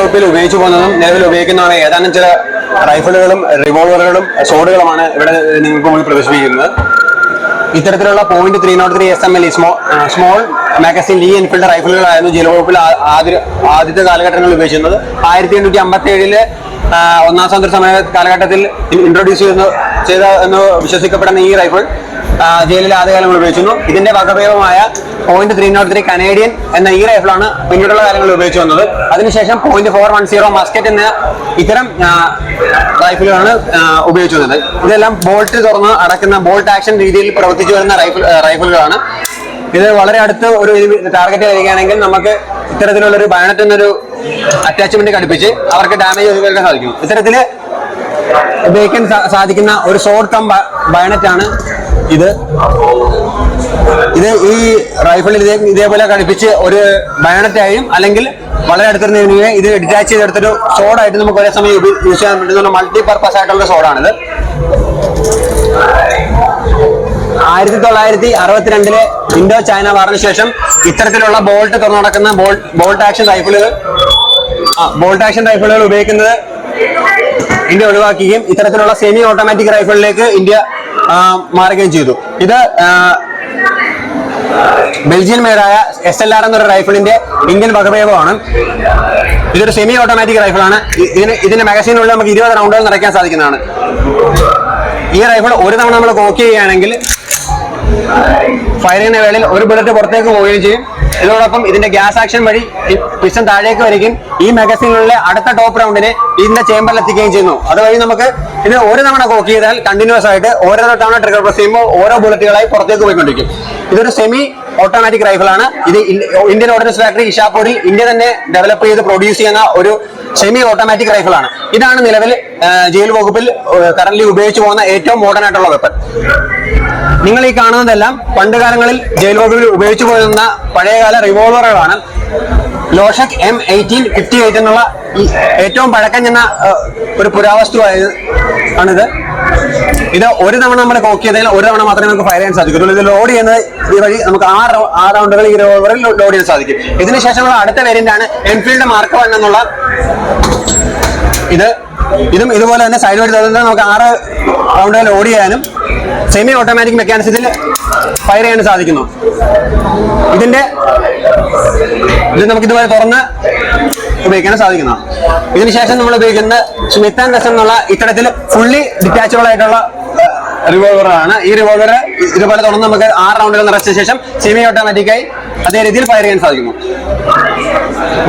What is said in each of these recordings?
വകുപ്പിൽ ഉപയോഗിച്ചു പോകുന്നതും നിലവിൽ ഉപയോഗിക്കുന്നതാണ് ഏതാനും ചില റൈഫിളുകളും റിവോൾവറുകളും സോഡുകളുമാണ് ഇവിടെ നിങ്ങൾക്ക് മുന്നിൽ പ്രദർശിപ്പിക്കുന്നത്. ഇത്തരത്തിലുള്ള point three nought three S M L small small magazine Lee Enfield റൈഫിളുകളായിരുന്നു jail വകുപ്പിൽ ആദ്യ ആദ്യത്തെ കാലഘട്ടങ്ങളിൽ ഉപയോഗിച്ചിരുന്നത്. ആയിരത്തി എണ്ണൂറ്റി അമ്പത്തി ഏഴിൽ ഒന്നാം സ്വാതന്ത്ര്യ സമയ കാലഘട്ടത്തിൽ ഇൻട്രൊഡ്യൂസ് ചെയ്യുന്ന ചെയ്ത എന്ന് വിശ്വസിക്കപ്പെടുന്ന ഈ റൈഫിൾ ജയിലിൽ ആദ്യകാലങ്ങൾ ഉപയോഗിച്ചിരുന്നു. ഇതിന്റെ വകഭേദമായ point three nought three Canadian എന്ന ഈ റൈഫിളാണ് പിന്നീടുള്ള കാലങ്ങളിൽ ഉപയോഗിച്ചു വന്നത്. അതിനുശേഷം point four one zero musket എന്ന ഇത്തരം റൈഫിളാണ് ഉപയോഗിച്ചു വന്നത്. ഇതെല്ലാം ബോൾട്ട് തുറന്ന് അടക്കുന്ന ബോൾട്ട് ആക്ഷൻ രീതിയിൽ പ്രവർത്തിച്ചു വരുന്ന റൈഫിൾ റൈഫിളുകളാണ് ഇത് വളരെ അടുത്ത് ഒരു ടാർഗറ്റ് വരികയാണെങ്കിൽ നമുക്ക് ഇത്തരത്തിലുള്ള ഒരു ബയണറ്റ് എന്നൊരു അറ്റാച്ച്മെന്റ് ഘടിപ്പിച്ച് അവർക്ക് ഡാമേജ് ഒഴിവാക്കാൻ സാധിക്കും. ഇത്തരത്തിൽ ഉപയോഗിക്കാൻ സാധിക്കുന്ന ഒരു ഷോർട്ട് ടേം ബയണറ്റ് ആണ് ഇത് ഇത് ഈ റൈഫിളിൽ ഇതേ ഇതേപോലെ ഘടിപ്പിച്ച് ഒരു ബയണറ്റായും അല്ലെങ്കിൽ വളരെ അടുത്തിരുന്ന ഇത് ഡിറ്റാച്ച് ചെയ്തെടുത്തൊരു സോഡായിട്ട് നമുക്ക് ഒരേ സമയം യൂസ് ചെയ്യാൻ പറ്റുന്ന മൾട്ടി പർപ്പസ് ആയിട്ടുള്ള സോഡാണിത് ആയിരത്തി തൊള്ളായിരത്തി അറുപത്തിരണ്ടിലെ ഇൻഡോ ചൈന വാറിന് ശേഷം ഇത്തരത്തിലുള്ള ബോൾട്ട് തുറന്നു നടക്കുന്ന ബോൾട്ട് ആക്ഷൻ റൈഫിളുകൾ ബോൾട്ട് ആക്ഷൻ റൈഫിളുകൾ ഉപയോഗിക്കുന്നത് ഇന്ത്യ ഒഴിവാക്കുകയും ഇത്തരത്തിലുള്ള സെമി ഓട്ടോമാറ്റിക് റൈഫിളിലേക്ക് ഇന്ത്യ മാറുകയും ചെയ്തു. ഇത് ബെൽജിയൻ മേഡായ എസ് എൽ ആർ എന്നൊരു റൈഫിളിന്റെ ഇന്ത്യൻ വകഭേദമാണ്. ഇതൊരു സെമി ഓട്ടോമാറ്റിക് റൈഫിളാണ്. ഇതിന് ഇതിന്റെ മാഗസീനുള്ളിൽ നമുക്ക് ഇരുപത് റൗണ്ടുകൾ നിറയ്ക്കാൻ സാധിക്കുന്നതാണ്. ഈ റൈഫിൾ ഒരു തവണ നമ്മൾ കോക്ക് ചെയ്യുകയാണെങ്കിൽ ചെയ്യുന്ന വേളയിൽ ഒരു ബുള്ളറ്റ് പുറത്തേക്ക് പോവുകയും ചെയ്യും. ഇതോടൊപ്പം ഇതിന്റെ ഗ്യാസ് ആക്ഷൻ വഴി പിസ്റ്റൺ താഴേക്ക് വരികയും ഈ മാഗസീനിലെ അടുത്ത ടോപ്പ് റൗണ്ടിനെ ഇതിന്റെ ചേമ്പറിൽ എത്തിക്കുകയും ചെയ്യുന്നു. അതുവഴി നമുക്ക് ഇത് ഒരു തവണ കോക്ക് ചെയ്താൽ കണ്ടിന്യൂസ് ആയിട്ട് ഓരോ തവണ ട്രിഗർ പ്രസ് ചെയ്യുമ്പോൾ ഓരോ ബുള്ളറ്റുകളായി പുറത്തേക്ക് പോയിക്കൊണ്ടിരിക്കും. ഇതൊരു സെമി ഓട്ടോമാറ്റിക് റൈഫിളാണ് ഇത് ഇന്ത്യൻ ഓർഡിനൻസ് ഫാക്ടറി ഇഷാപൂരിൽ ഇന്ത്യ തന്നെ ഡെവലപ്പ് ചെയ്ത് പ്രൊഡ്യൂസ് ചെയ്യുന്ന ഒരു സെമി ഓട്ടോമാറ്റിക് റൈഫിളാണ് ഇതാണ് നിലവിൽ ജയിൽ വകുപ്പിൽ കറന്റ് ഉപയോഗിച്ചു പോകുന്ന ഏറ്റവും മോഡേൺ ആയിട്ടുള്ള വെപ്പൺ നിങ്ങൾ ഈ കാണുന്നതെല്ലാം പണ്ട് കാലങ്ങളിൽ വകുപ്പിൽ ഉപയോഗിച്ചു പോയിരുന്ന പഴയകാല റിവോൾവറുകളാണ് ലോഷക് എം എയ്റ്റീൻ ഫിഫ്റ്റി എയ്റ്റ് എന്നുള്ള ഏറ്റവും പഴക്കം ചെന്ന ഒരു പുരാവസ്തു ആണിത്. ഇത് ഒരു തവണ നമ്മൾ കോക്ക് ഒരു തവണ മാത്രമേ നമുക്ക് ഫയർ ചെയ്യാൻ സാധിക്കുള്ളൂ ഇത് ലോഡ് ചെയ്യുന്നത് ഈ വഴി നമുക്ക് ആ ആ റൗണ്ടുകൾ ഈ റിവോൾവറിൽ ലോഡ് ചെയ്യാൻ സാധിക്കും. ഇതിന് ശേഷമുള്ള അടുത്ത വേരിയന്റ് ആണ് എൻഫീൽഡ് മാർക്ക് വൺ എന്നുള്ള. ഇത് ഇതും ഇതുപോലെ തന്നെ സൈഡ് വഴി നമുക്ക് ആറ് റൗണ്ടുകൾ ലോഡ് ചെയ്യാനും സെമി ഓട്ടോമാറ്റിക് മെക്കാനിസത്തിൽ ഫയർ ചെയ്യാനും സാധിക്കുന്നു. ഇതിന്റെ ഇത് നമുക്ക് ഇതുപോലെ തുറന്ന് ഉപയോഗിക്കാൻ സാധിക്കുന്നു. ഇതിനുശേഷം നമ്മൾ ഉപയോഗിക്കുന്ന സ്മിത്ത് ആൻഡ് എന്നുള്ള ഇത്തരത്തിൽ ഫുള്ളി ഡിറ്റാച്ചബിൾ ആയിട്ടുള്ള റിവോൾവറാണ് ഈ റിവോൾവർ ഇതുപോലെ തുറന്ന് നമുക്ക് ആറ് റൗണ്ടുകൾ നിറച്ച ശേഷം സെമി ഓട്ടോമാറ്റിക്കായി അതേ രീതിയിൽ ഫയർ ചെയ്യാൻ സാധിക്കുന്നു.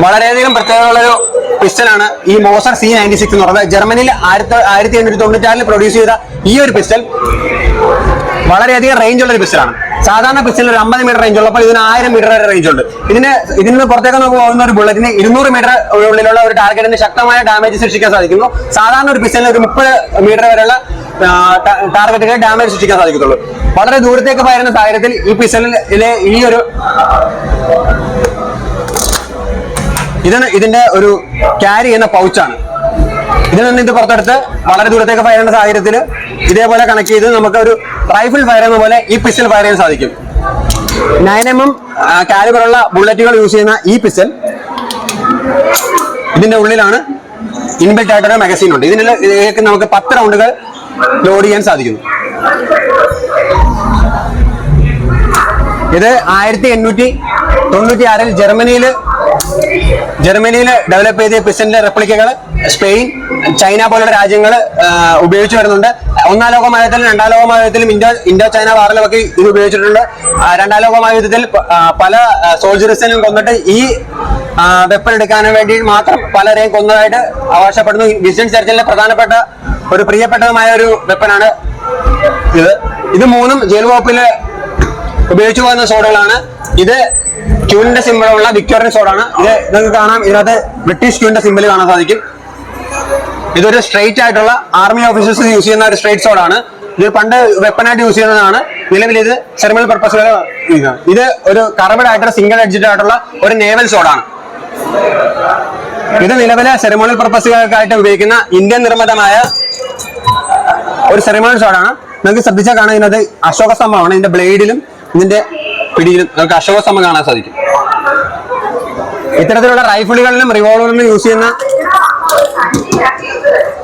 വളരെയധികം പ്രത്യേകതയുള്ളൊരു പിസ്റ്റലാണ് ഈ മോസർ സി നയന്റി സിക്സ് എന്ന് പറയുന്നത്. ജർമ്മനിയിൽ ആയിരത്തി ആയിരത്തി എണ്ണൂറ്റി തൊണ്ണൂറ്റാറിൽ പ്രൊഡ്യൂസ് ചെയ്ത ഈ ഒരു പിസ്റ്റൽ വളരെയധികം റേഞ്ച് ഉള്ള ഒരു പിസ്റ്റലാണ്. സാധാരണ പിസ്റ്റലിന് ഒരു അമ്പത് മീറ്റർ റേഞ്ച് ഉള്ളപ്പോൾ ഇതിന് ആയിരം മീറ്റർ വരെ റേഞ്ച് ഉണ്ട്. ഇതിന് ഇതിൽ നിന്ന് പുറത്തേക്ക് നമുക്ക് പോകുന്ന ഒരു ബുള്ളറ്റിന് ഇരുന്നൂറ് മീറ്റർ ഉള്ളിലുള്ള ഒരു ടാർഗറ്റിന് ശക്തമായ ഡാമേജ് സൃഷ്ടിക്കാൻ സാധിക്കുന്നു. സാധാരണ ഒരു പിസ്റ്റലിന് ഒരു മുപ്പത് മീറ്റർ വരെയുള്ള ടാർഗറ്റുകൾ ഡാമേജ് സൃഷ്ടിക്കാൻ സാധിക്കത്തുള്ളൂ. വളരെ ദൂരത്തേക്ക് പയരുന്ന സാഹചര്യത്തിൽ ഈ പിസ്റ്റലിലെ ഈ ഒരു ഇതാണ് ഇതിന്റെ ഒരു ക്യാരി ചെയ്യുന്ന പൗച്ചാണ് ഇതിൽ നിന്ന് ഇത് പുറത്തെടുത്ത് വളരെ ദൂരത്തേക്ക് ഫയർ ചെയ്യുന്ന സാഹചര്യത്തിൽ ഇതേപോലെ കണക്ട് ചെയ്ത് നമുക്ക് ഒരു റൈഫിൾ ഫയർ ചെയ്യുന്ന പോലെ ഈ പിസ്റ്റൽ ഫയർ ചെയ്യാൻ സാധിക്കും. നയൻ എം എം കാലിബറുള്ള ബുള്ളറ്റുകൾ യൂസ് ചെയ്യുന്ന ഈ പിസ്റ്റൽ ഇതിന്റെ ഉള്ളിലാണ് ഇൻബിൽറ്റ് ആയിട്ടൊരു മെഗസീൻ ഉണ്ട്. ഇതിന് നമുക്ക് പത്ത് റൗണ്ടുകൾ ലോഡ് ചെയ്യാൻ സാധിക്കുന്നു. ഇത് ആയിരത്തി എണ്ണൂറ്റി തൊണ്ണൂറ്റി ആറിൽ ജർമ്മനിയിൽ ജർമ്മനിയിൽ ഡെവലപ്പ് ചെയ്ത പിസ്റ്റന്റെ റെപ്ലിക്കകൾ സ്പെയിൻ ചൈന പോലുള്ള രാജ്യങ്ങൾ ഉപയോഗിച്ചു വരുന്നുണ്ട്. ഒന്നാം ലോക മഹായുദ്ധത്തിലും രണ്ടാം ലോക മഹായുദ്ധത്തിലും ഇൻഡോ ഇൻഡോ ചൈന വാറിലുമൊക്കെ ഇത് ഉപയോഗിച്ചിട്ടുണ്ട്. രണ്ടാം ലോക മഹായുദ്ധത്തിൽ പ- ആ, പല സോൾജേഴ്സിനും കൊന്നിട്ട് ഈ വെപ്പൺ എടുക്കാൻ വേണ്ടി മാത്രം പലരെയും കൊന്നതായിട്ട് അവകാശപ്പെടുന്നു. വിസ്റ്റൻ ചർച്ചിലെ പ്രധാനപ്പെട്ട ഒരു പ്രിയപ്പെട്ടതുമായ ഒരു വെപ്പനാണ് ഇത്. ഇത് മൂന്നും ജയിൽ വകുപ്പിൽ ഉപയോഗിച്ചു പോകുന്ന സോഡകളാണ്. ഇത് ക്യൂവിന്റെ സിമ്പിളുള്ള വിക്ടോറിയൻ സോഡാണ്. ഇത് നിങ്ങൾക്ക് കാണാം. ഇതിനകത്ത് ബ്രിട്ടീഷ് ക്യൂവിന്റെ സിമ്പിൾ കാണാൻ സാധിക്കും. ഇതൊരു സ്ട്രൈറ്റ് ആയിട്ടുള്ള ആർമി ഓഫീസേഴ്സ് യൂസ് ചെയ്യുന്ന ഒരു സ്ട്രൈറ്റ് സോഡാണ്. ഇത് പണ്ട് വെപ്പനായിട്ട് യൂസ് ചെയ്യുന്നതാണ്. നിലവിൽ ഇത് സെർമൽ പർപ്പസ് ഇത് ഒരു കറബഡ് ആയിട്ടുള്ള സിംഗിൾ എഡ്ജഡ് ആയിട്ടുള്ള ഒരു നേവൽ സോഡാണ്. ഇത് നിലവിലെ സെറിമോണിയൽ പർപ്പസുകൾക്കായിട്ട് ഉപയോഗിക്കുന്ന ഇന്ത്യൻ നിർമ്മിതമായ ഒരു സെറിമോണിയൽ സോഡാണ്. നിങ്ങൾക്ക് ശ്രദ്ധിച്ചാൽ കാണാം ഇതിനകത്ത് അശോക സ്തംഭമാണ് ഇതിന്റെ ബ്ലേഡിലും ഇതിന്റെ പിടിയിലും നമുക്ക് അശോക സ്തംഭം കാണാൻ സാധിക്കും. ഇത്തരത്തിലുള്ള റൈഫിളുകളിലും റിവോൾവറിലും യൂസ് ചെയ്യുന്ന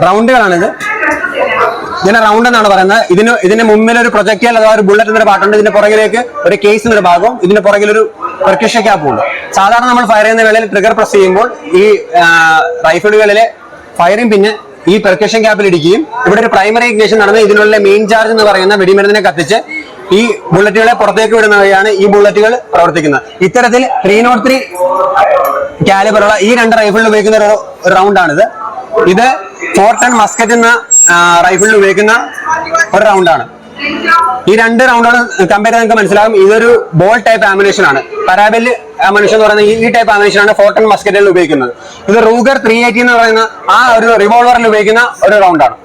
റൗണ്ടുകളാണിത് ഇതിനെ റൗണ്ട് എന്നാണ് പറയുന്നത്. ഇതിന് ഇതിന്റെ മുമ്പിൽ ഒരു പ്രൊജക്റ്റൽ അഥവാ ഒരു ബുള്ളറ്റ് എന്നൊരു പാട്ടുണ്ട്. ഇതിന്റെ പുറകിലേക്ക് ഒരു കേസ് എന്നൊരു ഭാഗവും ഇതിന്റെ പുറകിലൊരു ഒരു പെർക്യൂഷൻ ക്യാപ്പും ഉണ്ട്. സാധാരണ നമ്മൾ ഫയർ ചെയ്യുന്ന വേളയിൽ ട്രിഗർ പ്രസ് ചെയ്യുമ്പോൾ ഈ റൈഫിളുകളിലെ ഫയറിംഗ് പിന്നെ ഈ പ്രക്ഷൻ ക്യാപ്പിൽ ഇടിക്കുകയും ഇവിടെ ഒരു പ്രൈമറി ഇഗ്നേഷൻ നടന്ന് ഇതിനുള്ള മെയിൻ ചാർജ് എന്ന് പറയുന്ന വെടിമരുന്നിനെ കത്തിച്ച് ഈ ബുള്ളറ്റുകളെ പുറത്തേക്ക് വിടുന്ന വഴിയാണ് ഈ ബുള്ളറ്റുകൾ പ്രവർത്തിക്കുന്നത്. ഇത്തരത്തിൽ ത്രീ നോട്ട് ത്രീ കാലിബറുള്ള ഈ രണ്ട് റൈഫിളിൽ ഉപയോഗിക്കുന്ന ഒരു റൗണ്ടാണിത് ഇത് ഫോർ ടൺ മസ്കറ്റ് എന്ന റൈഫിളിൽ ഉപയോഗിക്കുന്ന ഒരു റൗണ്ടാണ് ഈ രണ്ട് റൗണ്ടുകൾ കമ്പയർ ചെയ്ത് നിങ്ങൾക്ക് മനസ്സിലാകും. ഇതൊരു ബോൾ ടൈപ്പ് ആമിനേഷൻ ആണ്. പരാബെൽ ആമിനേഷൻ എന്ന് പറയുന്ന ഈ- ടൈപ്പ് ആമിനേഷൻ ആണ് ഫോർ ടൺ മസ്കറ്റുകളിൽ ഉപയോഗിക്കുന്നത്. ഇത് റൂഗർ ത്രീ എയ്റ്റി എന്ന് പറയുന്ന ആ ഒരു റിവോൾവറിൽ ഉപയോഗിക്കുന്ന ഒരു റൗണ്ടാണ്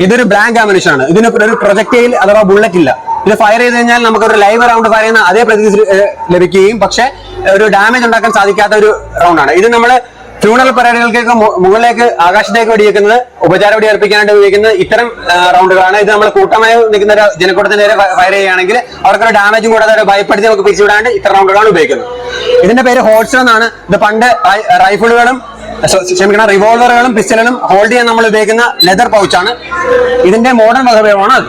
ഇതൊരു ബ്ലാങ്ക് ആമിനേഷൻ ആണ്. ഇതിന് ഒരു പ്രൊജക്ടൈൽ അഥവാ ബുള്ളറ്റ് ഇല്ല. ഇത് ഫയർ ചെയ്ത് കഴിഞ്ഞാൽ നമുക്ക് ഒരു ലൈവ് റൗണ്ട് ഫയർ ചെയ്യുന്ന അതേ പ്രതി ലഭിക്കുകയും പക്ഷെ ഒരു ഡാമേജ് ഉണ്ടാക്കാൻ സാധിക്കാത്ത ഒരു റൗണ്ട് ആണ്. ഇത് നമ്മൾ ഫ്യൂണറൽ പരേഡുകൾക്കൊക്കെ മു- മുകളിലേക്ക് ആകാശത്തേക്ക് വെടിയേക്കുന്നത് ഉപചാര വെടി അർപ്പിക്കാനായിട്ട് ഉപയോഗിക്കുന്നത് ഇത്തരം റൗണ്ടുകളാണ് ഇത് നമ്മൾ കൂട്ടമായി നിൽക്കുന്ന ഒരു ജനക്കൂട്ടത്തിന് നേരെ ഫയർ ചെയ്യുകയാണെങ്കിൽ അവർക്കൊരു ഡാമേജും കൂടാതെ അവരെ ഭയപ്പെടുത്തി നമുക്ക് പിരിച്ചുവിടാണ്ട് ഇത്തരം റൗണ്ടുകളാണ് ഉപയോഗിക്കുന്നത്. ഇതിന്റെ പേര് ഹോൾസ്റ്റർ എന്നാണ്. ഇത് പണ്ട് റൈഫിളുകളും ക്ഷമിക്കണം റിവോൾവറുകളും പിസ്റ്റലുകളും ഹോൾഡ് ചെയ്യാൻ നമ്മൾ ഉപയോഗിക്കുന്ന ലെതർ പൗച്ചാണ് ഇതിന്റെ മോഡേൺ വകഭേദമാണ് അത്.